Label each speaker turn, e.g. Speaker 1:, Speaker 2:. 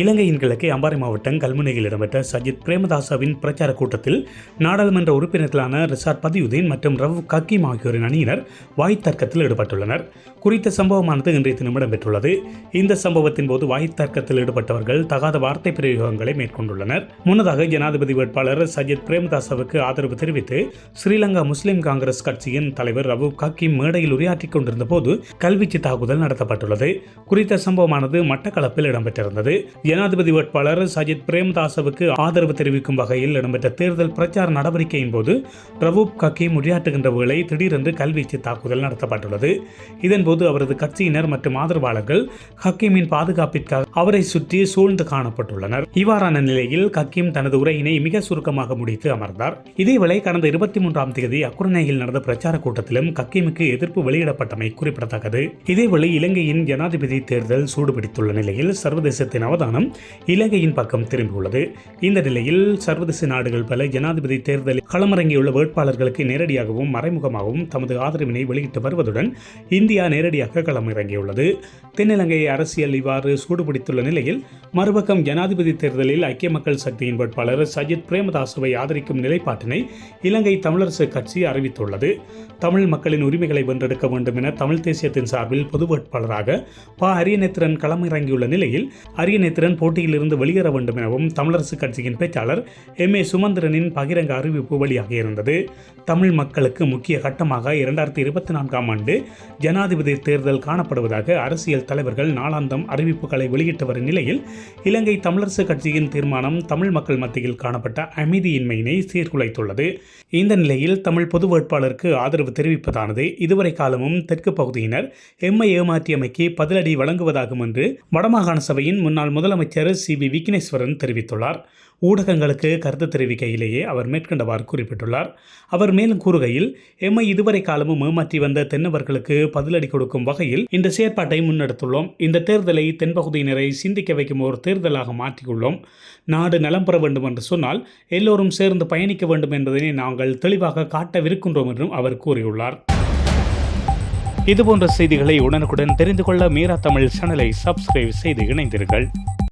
Speaker 1: இலங்கையின் கிழக்கே அம்பாறை மாவட்டம் கல்முனையில் இடம்பெற்ற சஜித் பிரேமதாசவின் பிரச்சார கூட்டத்தில் நாடாளுமன்ற உறுப்பினர்களான ரிசார்ட் பதியுதீன் மற்றும் ரவ் கக்கீம் ஆகியோரின் அணியினர் வாய் தர்க்கத்தில் ஈடுபட்டுள்ளனர். குறித்த சம்பவமானது இன்றைய தினம் இடம்பெற்றுள்ளது. இந்த சம்பவத்தின் போது வாய் தர்க்கத்தில் ஈடுபட்டவர்கள் தகாத வார்த்தை பிரயோகங்களை மேற்கொண்டுள்ளனர். முன்னதாக ஜனாதிபதி வேட்பாளர் சஜித் பிரேமதாசவுக்கு ஆதரவு தெரிவித்து ஸ்ரீலங்கா முஸ்லிம் காங்கிரஸ் கட்சியின் தலைவர் ரவு கக்கீம் மேடையில் உரையாற்றிக் கொண்டிருந்த போது கல்வீச்சு தாக்குதல் நடத்தப்பட்டுள்ளது. குறித்த சம்பவமானது மட்டக்களப்பில் இடம்பெற்றிருந்தது. ஜனாதிபதி வேட்பாளர் சஜித் பிரேமதாசவுக்கு ஆதரவு தெரிவிக்கும் வகையில் இடம்பெற்ற தேர்தல் பிரச்சார நடவடிக்கையின் போது ரவூப் கக்கீம் உரையாற்றுகின்ற வேளை திடீரென்று கல்வீச்சு தாக்குதல் நடத்தப்பட்டுள்ளது. இதன்போது அவரது கட்சியினர் மற்றும் ஆதரவாளர்கள் ஹக்கீமின் பாதுகாப்பிற்காக அவரை சுற்றி சூழ்ந்து காணப்பட்டுள்ளனர். இவ்வாறான நிலையில் கக்கீம் தனது உரையினை மிக சுருக்கமாக முடித்து அமர்ந்தார். இதேவேளை கடந்த இருபத்தி மூன்றாம் தேதி அக்குரணையில் நடந்த பிரச்சார கூட்டத்திலும் கக்கீமுக்கு எதிர்ப்பு வெளியிடப்பட்டமை குறிப்பிடத்தக்கது. இதேவேளை இலங்கையின் ஜனாதிபதி தேர்தல் சூடுபிடித்துள்ள நிலையில் சர்வதேசத்தின் அவதானம் இலங்கையின் பக்கம் திரும்பியுள்ளது. இந்த நிலையில் சர்வதேச நாடுகள் பல ஜனாதிபதி தேர்தலில் களமிறங்கியுள்ள வேட்பாளர்களுக்கு நேரடியாகவும் மறைமுகமாகவும் தமது ஆதரவினை வெளியிட்டு வருவதுடன் இந்தியா நேரடியாக களமிறங்கியுள்ளது. தென்னிலங்கை அரசியல் இவ்வாறு சூடுபிடித்துள்ள நிலையில் மறுபக்கம் ஜனாதிபதி தேர்தலில் ஐக்கிய மக்கள் சக்தியின் வேட்பாளர் சஜித் பிரேமதாசுவை ஆதரிக்கும் நிலைப்பாட்டினை இலங்கை தமிழரசு கட்சி அறிவித்துள்ளது. தமிழ் மக்களின் உரிமைகளை வென்றெடுக்க வேண்டும் என தமிழ் தேசியத்தின் சார்பில் பொது வேட்பாளராக ப. அரியநேத்திரன் களமிறங்கியுள்ள நிலையில் அரியநேத்திரன் போட்டியிலிருந்து வெளியேற வேண்டும் எனவும் தமிழரசு கட்சியின் பேச்சாளர் எம் ஏ சுமந்திரனின் பகிரங்க அறிவிப்பு வெளியாகியிருந்தது தமிழ் மக்களுக்கு முக்கிய கட்டமாக இரண்டாயிரத்தி இருபத்தி நான்காம் ஆண்டு ஜனாதிபதி தேர்தல் காணப்படுவதாக அரசியல் தலைவர்கள் நாளாந்தம் அறிவிப்புகளை வெளியிட்டு வரும் நிலையில் இலங்கை தமிழரசு கட்சியின் தீர்மானம் தமிழ் மக்கள் மத்தியில் காணப்பட்ட அமைதியின்மையினை சீர்குலைத்துள்ளது. இந்த நிலையில் தமிழ் பொது வேட்பாளருக்கு ஆதரவு தெரிவிப்பதானது இதுவரை காலமும் தெற்கு பகுதியினர் எம்மை ஏமாற்றியமைக்கு பதிலடி வழங்குவதாகும் என்று வடமாகாண சபையின் முன்னாள் முதல் முதலமைச்சர் சி வி விக்னேஸ்வரன் தெரிவித்துள்ளார். ஊடகங்களுக்கு கருத்து தெரிவிக்கையிலேயே அவர் மேற்கண்டவாறு குறிப்பிட்டுள்ளார். அவர் மேலும் கூறுகையில் எம்மை இதுவரை காலமும் ஏமாற்றி வந்த தென்னவர்களுக்கு பதிலடி கொடுக்கும் வகையில் இந்த செயற்பாட்டை முன்னெடுத்துள்ளோம். இந்த தேர்தலை தென்பகுதியினரை சிந்திக்க வைக்கும் ஒரு தேர்தலாக மாற்றியுள்ளோம். நாடு நலம் பெற வேண்டும் என்று சொன்னால் எல்லோரும் சேர்ந்து பயணிக்க வேண்டும் என்பதனை நாங்கள் தெளிவாக காட்டவிருக்கின்றோம் என்றும் அவர் கூறியுள்ளார். இதுபோன்ற செய்திகளை உடனுக்குடன் தெரிந்து கொள்ள மீரா தமிழ் சேனலை சப்ஸ்கிரைப் செய்து இணைந்தீர்கள்